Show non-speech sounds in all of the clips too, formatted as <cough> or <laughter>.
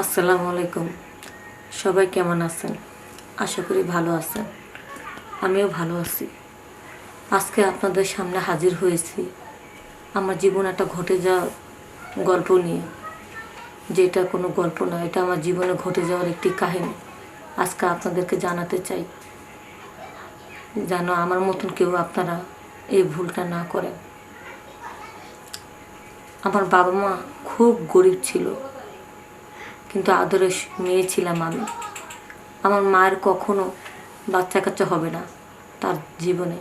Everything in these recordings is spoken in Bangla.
আসসালামু আলাইকুম। সবাই কেমন আছেন? আশা করি ভালো আছেন। আমিও ভালো আছি। আজকে আপনাদের সামনে হাজির হয়েছি আমার জীবন একটা ঘটে যাওয়া গল্প নিয়ে। যেটা কোনো গল্প না, এটা আমার জীবনে ঘটে যাওয়ার একটি কাহিনী। আজকে আপনাদেরকে জানাতে চাই। যেন আমার মতন কেউ আপনারা এই ভুলটা না করেন। আমার বাবা মা খুব গরিব ছিল। কিন্তু আদরের মেয়ে ছিলাম আমি। আমার মায়ের কখনো বাচ্চা কাচ্চা হবে না তার জীবনে।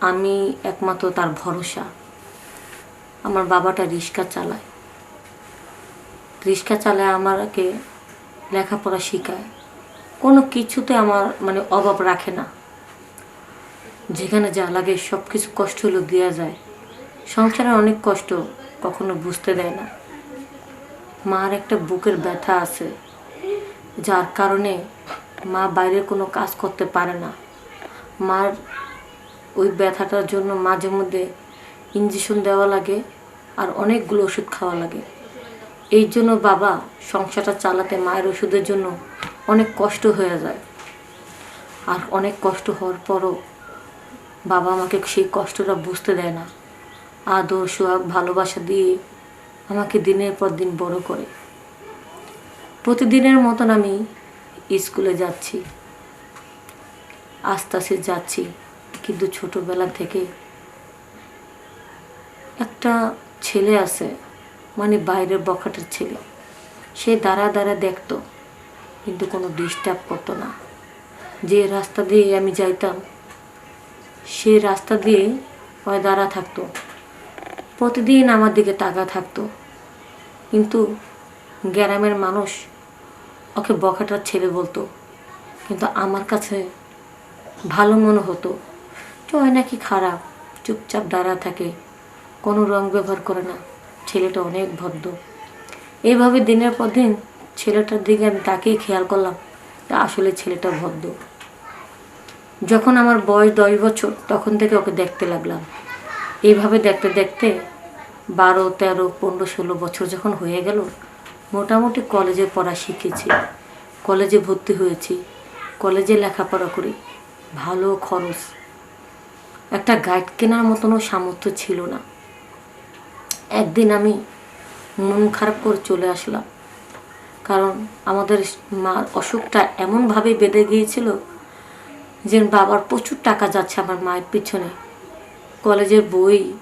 আমি একমাত্র তার ভরসা। আমার বাবাটা রিক্সা চালায়। রিক্সা চালায় আমাকে লেখাপড়া শেখায়। কোনো কিছুতে আমার মানে অভাব রাখে না। যেখানে যা লাগে সব কিছু কষ্ট হলো দেওয়া যায়। সংসারে অনেক কষ্ট কখনো বুঝতে দেয় না। মার একটা বুকের ব্যথা আছে, যার কারণে মা বাইরে কোনো কাজ করতে পারে না। মার ওই ব্যথাটার জন্য মাঝে মধ্যে ইঞ্জেকশন দেওয়া লাগে আর অনেকগুলো ওষুধ খাওয়া লাগে। এই জন্য বাবা সংসারটা চালাতে মায়ের ওষুধের জন্য অনেক কষ্ট হয়ে যায়। আর অনেক কষ্ট হওয়ার পরও বাবা আমাকে সেই কষ্টটা বুঝতে দেয় না। আদর, সোহাগ, ভালোবাসা দিয়ে আমাকে দিনের পর দিন বড় করে। প্রতিদিনের মতন আমি স্কুলে যাচ্ছি, আস্তে আস্তে যাচ্ছি, কিন্তু ছোটোবেলা থেকে একটা ছেলে আছে মানে বাইরের বখাটের ছেলে। সে দাঁড়া দাঁড়া দেখতো, কিন্তু কোনো ডিস্টার্ব করতো না। যে রাস্তা দিয়ে আমি যাইতাম, সে রাস্তা দিয়ে ওই দাঁড়া থাকতো। প্রতিদিন আমার দিকে টাকা থাকতো। কিন্তু গ্রামের মানুষ ওকে বখাটার ছেলে বলতো। কিন্তু আমার কাছে ভালো মনে হতো চয় নাকি খারাপ, চুপচাপ দাঁড়া থাকে, কোনো রং ব্যবহার করে না। ছেলেটা অনেক ভদ্র। এইভাবে দিনের পর দিন ছেলেটার দিকে আমি তাকেই খেয়াল করলাম আসলে ছেলেটা ভদ্র। যখন আমার বয়স দশ বছর, তখন থেকে ওকে দেখতে লাগলাম। এইভাবে দেখতে দেখতে বারো, তেরো, পনেরো, ষোলো বছর যখন হয়ে গেল, মোটামুটি কলেজে পড়া শিখেছি। কলেজে ভর্তি হয়েছি, কলেজে লেখাপড়া করি। ভালো খরচ। একটা গাইড কেনার মতনও সামর্থ্য ছিল না। একদিন আমি মন খারাপ করে চলে আসলাম। কারণ আমাদের মার অসুখটা এমনভাবে বেঁধে গিয়েছিল যে বাবার প্রচুর টাকা যাচ্ছে আমার মায়ের পিছনে। কলেজের বই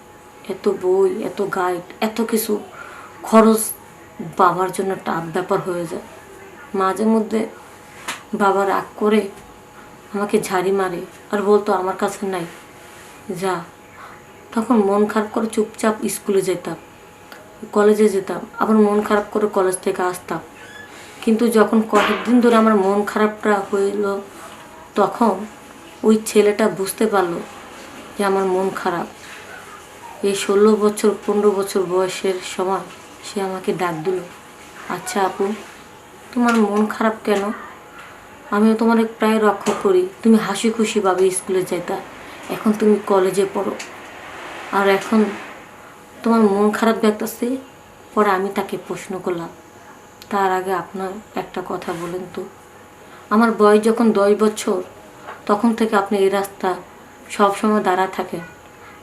এত বই, এত গাইড এত কিছু। খরচ বাবার জন্য টাফ ব্যাপার হয়ে যায়। মাঝে মধ্যে বাবা রাগ করে আমাকে ঝাড়ি মারে আর বলতো, আমার কাছে নাই, যা। তখন মন খারাপ করে চুপচাপ স্কুলে যেতাম, কলেজে যেতাম, আবার মন খারাপ করে কলেজ থেকে আসতাম। কিন্তু যখন কয়েকদিন ধরে আমার মন খারাপটা হইল, তখন ওই ছেলেটা বুঝতে পারল যে আমার মন খারাপ। এই ষোলো বছর, পনেরো বছর বয়সের সময় সে আমাকে ডাক দিল। আচ্ছা আপু, তোমার মন খারাপ কেন? আমিও তোমার প্রায় রক্ষা করি। তুমি হাসি খুশিভাবে স্কুলে যেতা এখন তুমি কলেজে পড়ো। আর এখন তোমার মন খারাপ দেখতেছে, পরে আমি তাকে প্রশ্ন করলাম। তার আগে আপনার একটা কথা বলেন তো। আমার বয়স যখন দশ বছর, তখন থেকে আপনি এই রাস্তা সবসময় দাঁড়া থাকেন।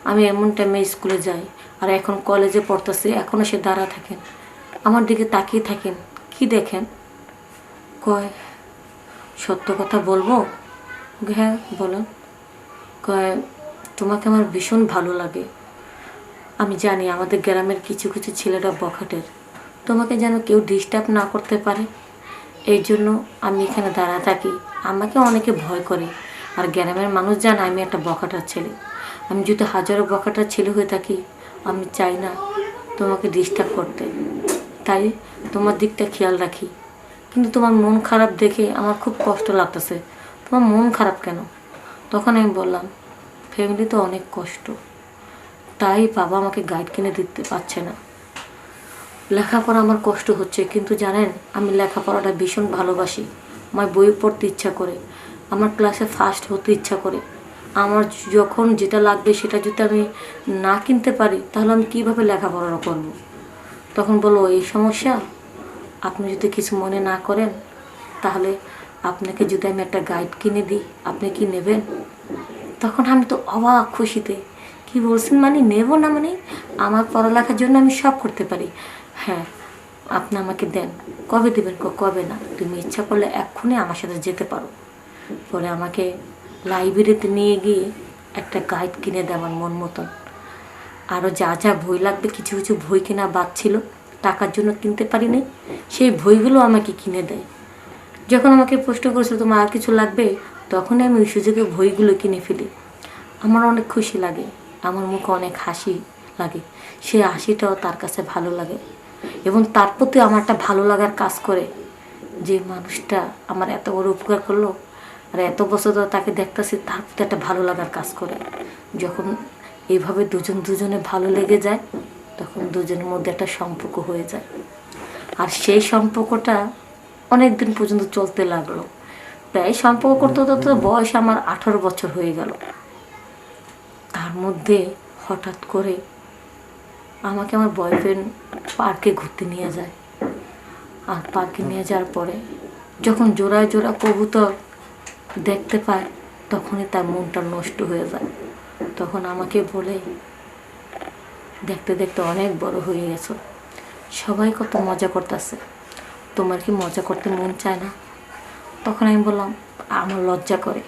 আমি এমন টাইমে স্কুলে যাই, আর এখন কলেজে পড়তেছি এখনও সে দাঁড়া থাকেন। আমার দিকে তাকিয়ে থাকেন, কি দেখেন? কয়, সত্য কথা বলব? হ্যাঁ বলেন। কয়, তোমাকে আমার ভীষণ ভালো লাগে। আমি জানি আমাদের গ্রামের কিছু কিছু ছেলেরা বখাটের। তোমাকে যেন কেউ ডিস্টার্ব না করতে পারে। এই জন্য আমি এখানে দাঁড়া থাকি। আমাকে অনেকে ভয় করে। আর গ্রামের মানুষ জানে আমি একটা বখাটার ছেলে। আমি যদি হাজারো বখাটার ছেলে হয়ে থাকি, আমি চাই না তোমাকে ডিস্টার্ব করতে। তাই তোমার দিকটা খেয়াল রাখি। কিন্তু তোমার মন খারাপ দেখে আমার খুব কষ্ট লাগতেছে। তোমার মন খারাপ কেন? তখন আমি বললাম ফ্যামিলি তো অনেক কষ্ট। তাই বাবা আমাকে গাইড কিনে দিতে পারছে না। লেখাপড়া আমার কষ্ট হচ্ছে, কিন্তু জানেন, আমি লেখাপড়াটা ভীষণ ভালোবাসি। আমার বই পড়তে ইচ্ছা করে। আমার ক্লাসে ফার্স্ট হতে ইচ্ছা করে। আমার যখন যেটা লাগবে সেটা যদি আমি না কিনতে পারি, তাহলে আমি কীভাবে লেখাপড়া করব? তখন বলো এই সমস্যা, আপনি যদি কিছু মনে না করেন, তাহলে আপনাকে যদি আমি একটা গাইড কিনে দিই, আপনি কি নেবেন? তখন আমি তো অবাক খুশিতে, কি বলছেন মানে নেব না মানে? আমার পড়ালেখার জন্য আমি সব করতে পারি। হ্যাঁ আপনি আমাকে দেন। কবে দেবেন কবে না? তুমি ইচ্ছা করলে এক্ষুনি আমার সাথে যেতে পারো। পরে আমাকে লাইব্রেরিতে নিয়ে গিয়ে একটা গাইড কিনে দেওয়ার মন মতন। আরও যা যা বই লাগবে, কিছু কিছু বই কেনা বাদ ছিল, টাকার জন্য কিনতে পারিনি, সেই বইগুলো আমাকে কিনে দেয়। যখন আমাকে প্রশ্ন করেছিল তোমার আর কিছু লাগবে, তখনই আমি ওই সুযোগে বইগুলো কিনে ফেলি। আমার অনেক খুশি লাগে, আমার মুখে অনেক হাসি লাগে সেই হাসিটাও তার কাছে ভালো লাগে এবং তার প্রতি আমার একটা ভালো লাগার কাজ করে। যে মানুষটা আমার এত বড় উপকার করল আর এত বছর ধরে তাকে দেখতেছি, তার প্রতি একটা ভালো লাগার কাজ করে। যখন এইভাবে দুজন দুজনে ভালো লেগে যায়, তখন দুজনের মধ্যে একটা সম্পর্ক হয়ে যায়। আর সেই সম্পর্কটা অনেক দিন পর্যন্ত চলতে লাগল। প্রায় সম্পর্ক করতে করতে বয়স আমার আঠারো বছর হয়ে গেল। তার মধ্যে হঠাৎ করে আমাকে আমার বয়ফ্রেন্ড পার্কে ঘুরতে নিয়ে যায়। আর পার্কে নিয়ে যাওয়ার পরে যখন জোড়ায় জোড়া কবুতর দেখতে পায়, তখনই তার মনটা নষ্ট হয়ে যায়। তখন আমাকে বলে, দেখতে দেখতে অনেক বড় হয়ে গেছো। সবাই কত মজা করতেছে। তোমার কি মজা করতে মন চায় না? তখন আমি বললাম, আমার লজ্জা করে।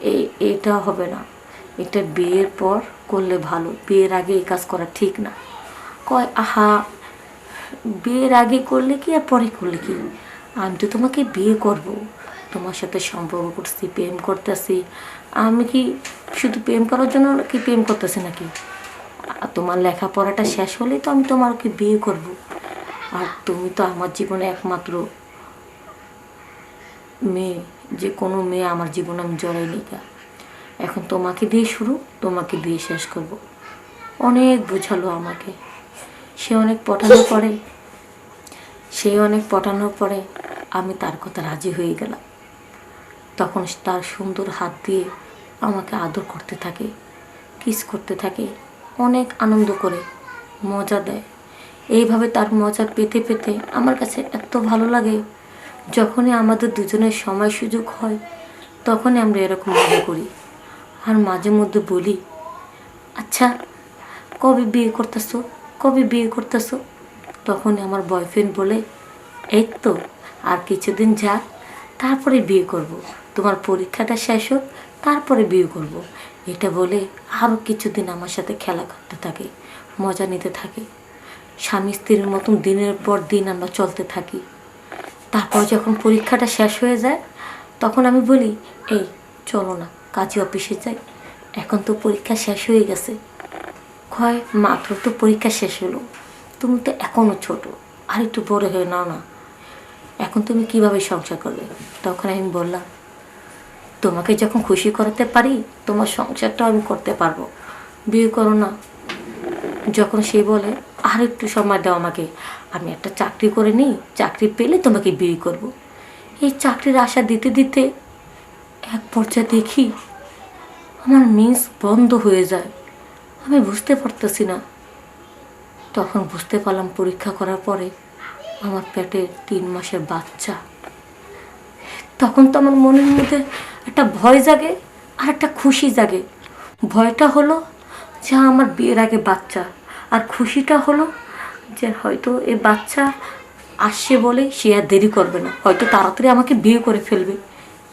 এই এটা হবে না। এটা বিয়ের পর করলে ভালো। বিয়ের আগে এই কাজ করা ঠিক না। কয়, আহা! বিয়ের আগে করলে কি আর পরে করলে কি? আমি তো তোমাকে বিয়ে করব। তোমার সাথে সম্পর্ক করছি প্রেম করতেছি। আমি কি শুধু প্রেম করার জন্য কি প্রেম করতেছি নাকি? আর তোমার লেখাপড়াটা শেষ হলেই তো আমি তোমাকে বিয়ে করব। আর তুমি তো আমার জীবনে একমাত্র মেয়ে যে কোনো মেয়ে আমার জীবনে আমি জড়াই নিকা এখন তোমাকে দিয়ে শুরু তোমাকে দিয়ে শেষ করব। অনেক বোঝালো আমাকে। সে অনেক পটানোর <laughs> পরে সে অনেক পটানোর পরে আমি তার কথা রাজি হয়ে গেলাম। তখন তার সুন্দর হাত দিয়ে আমাকে আদর করতে থাকে, কিস করতে থাকে, অনেক আনন্দ করে, মজা দেয়। এইভাবে তার মজা পেতে পেতে আমার কাছে এত ভালো লাগে, যখনই আমাদের দুজনের সময় সুযোগ হয়, তখনই আমরা এরকম মজা করি। আর মাঝে মধ্যে বলি আচ্ছা কবে বিয়ে করতেছো? কবে বিয়ে করতেছো? তখনই আমার বয়ফ্রেন্ড বলে, এই তো, আর কিছুদিন যাক, তারপরে বিয়ে করব। তোমার পরীক্ষাটা শেষ হোক, তারপরে বিয়ে করব। এটা বলে আরও কিছুদিন আমার সাথে খেলা করতে থাকে, মজা নিতে থাকে। স্বামী স্ত্রীর মতন দিনের পর দিন আমরা চলতে থাকি। তারপর যখন পরীক্ষাটা শেষ হয়ে যায়, তখন আমি বলি, এই, চলো না, কাজী অফিসে যাই। এখন তো পরীক্ষা শেষ হয়ে গেছে। কয়, মাত্র তো পরীক্ষা শেষ হলো। তুমি তো এখনও ছোট, আর একটু বড় হয়ে নাও না। এখন তুমি কীভাবে সংসার করবে? তখন আমি বললাম তোমাকে যখন খুশি করাতে পারি, তোমার সংসারটাও আমি করতে পারব। বিয়ে করো না। যখন সে বলে, আর একটু সময় দাও আমাকে, আমি একটা চাকরি করে নিই, চাকরি পেলে তোমাকে বিয়ে করব। এই চাকরির আশা দিতে দিতে এক পর্যায়ে দেখি আমার মিন্স বন্ধ হয়ে যায়। আমি বুঝতে পারতেছি না। তখন বুঝতে পারলাম পরীক্ষা করার পরে আমার পেটে তিন মাসের বাচ্চা। তখন তো আমার মনের মধ্যে একটা ভয় জাগে আর একটা খুশি জাগে। ভয়টা হলো যে আমার বিয়ের আগে বাচ্চা, আর খুশিটা হলো যে হয়তো এ বাচ্চা আসছে বলে সে আর দেরি করবে না। হয়তো তাড়াতাড়ি আমাকে বিয়ে করে ফেলবে।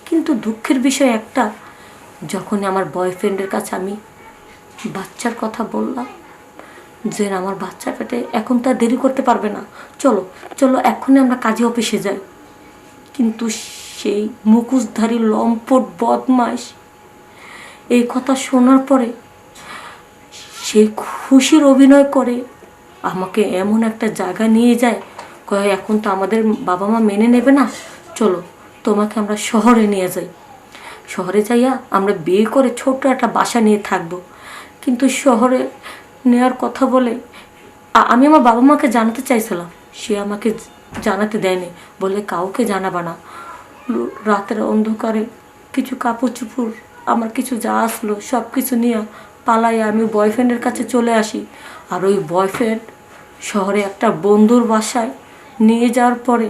কিন্তু দুঃখের বিষয় একটা, যখনই আমার বয়ফ্রেন্ডের কাছে আমি বাচ্চার কথা বললাম যে আমার বাচ্চা পেটে এখন তো আর দেরি করতে পারবে না। চলো চলো এখনই আমরা কাজে অফিসে যাই। কিন্তু সেই মুখোশধারী লম্পট বদমাস এই কথা শোনার পরে সে খুশির অভিনয় করে, আমাকে এমন একটা জায়গা নিয়ে যায়, কয় এখন তো আমাদের বাবা মা মেনে নেবে না। চলো, তোমাকে আমরা শহরে নিয়ে যাই। শহরে যাইয়া আমরা বিয়ে করে ছোট্ট একটা বাসা নিয়ে থাকব। কিন্তু শহরে নেওয়ার কথা বলে আমি আমার বাবা মাকে জানাতে চাইছিলাম। সে আমাকে জানাতে দেয়নি। বলে কাউকে জানাবা না। রাতের অন্ধকারে কিছু কাপড় চুপুর আমার কিছু যা আসলো সব কিছু নিয়ে পালাই আমি বয়ফ্রেন্ডের কাছে চলে আসি। আর ওই বয়ফ্রেন্ড শহরে একটা বন্ধুর বাসায় নিয়ে যাওয়ার পরে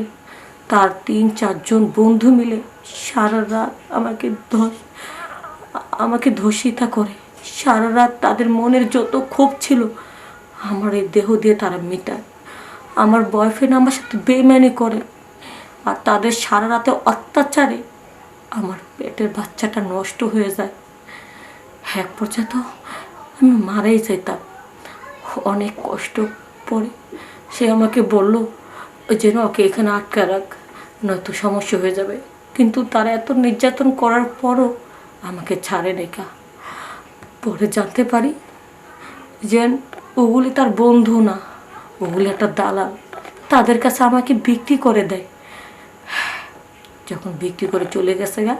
তার তিন, চারজন বন্ধু মিলে সারা রাত আমাকে ধস আমাকে ধর্ষিতা করে। সারা রাত তাদের মনের যত ক্ষোভ ছিল, আমার এই দেহ দিয়ে তারা মেটায়। আমার বয়ফ্রেন্ড আমার সাথে বেমানি করে। আর তাদের সারা রাতে অত্যাচারে আমার পেটের বাচ্চাটা নষ্ট হয়ে যায়। এক পর্যায়ে তো আমি মারাই যেতাম। অনেক কষ্ট পরে সে আমাকে বলল যেন ওকে এখানে আটকা রাখ, নয়তো সমস্যা হয়ে যাবে। কিন্তু তারা এত নির্যাতন করার পরও আমাকে ছাড়ে রেখা পরে জানতে পারি যে ওগুলি তার বন্ধু না, ওগুলি একটা দালাল। তাদের কাছে আমাকে বিক্রি করে দেয়। যখন বিক্রি করে চলে গেছে গা,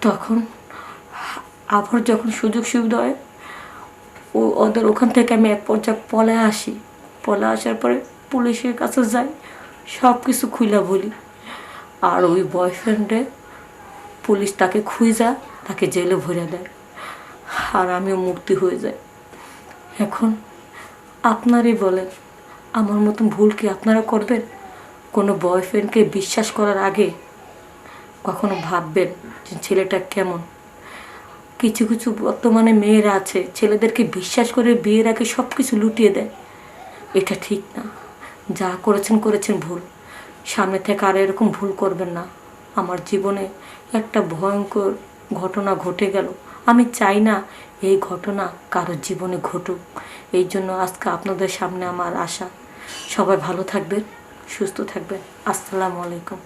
তখন আবার যখন সুযোগ সুবিধা হয়, ও ওদের ওখান থেকে আমি এক পর্যায়ে পলে আসি। পলে আসার পরে পুলিশের কাছে যাই সব কিছু খুলে বলি। আর ওই বয়ফ্রেন্ডে পুলিশ তাকে খুঁজা তাকে জেলে ভরে দেয়। আর আমিও মুক্তি হয়ে যাই। এখন আপনারই বলেন, আমার মতন ভুল কি আপনারা করবেন? কোনো বয়ফ্রেন্ডকে বিশ্বাস করার আগে কখনো ভাববেন যে ছেলেটা কেমন। কিছু কিছু বর্তমানে মেয়েরা আছে, ছেলেদেরকে বিশ্বাস করে বিয়ের আগে সব কিছু লুটিয়ে দেয়। এটা ঠিক না। যা করেছেন করেছেন ভুল। সামনে থেকে আর এরকম ভুল করবেন না। আমার জীবনে একটা ভয়ঙ্কর ঘটনা ঘটে গেল। আমি চাই না এই ঘটনা কারোর জীবনে ঘটুক। এই জন্য আজকে আপনাদের সামনে আমার আশা। সবাই ভালো থাকবেন, সুস্থ থাকবেন। আসসালামু আলাইকুম।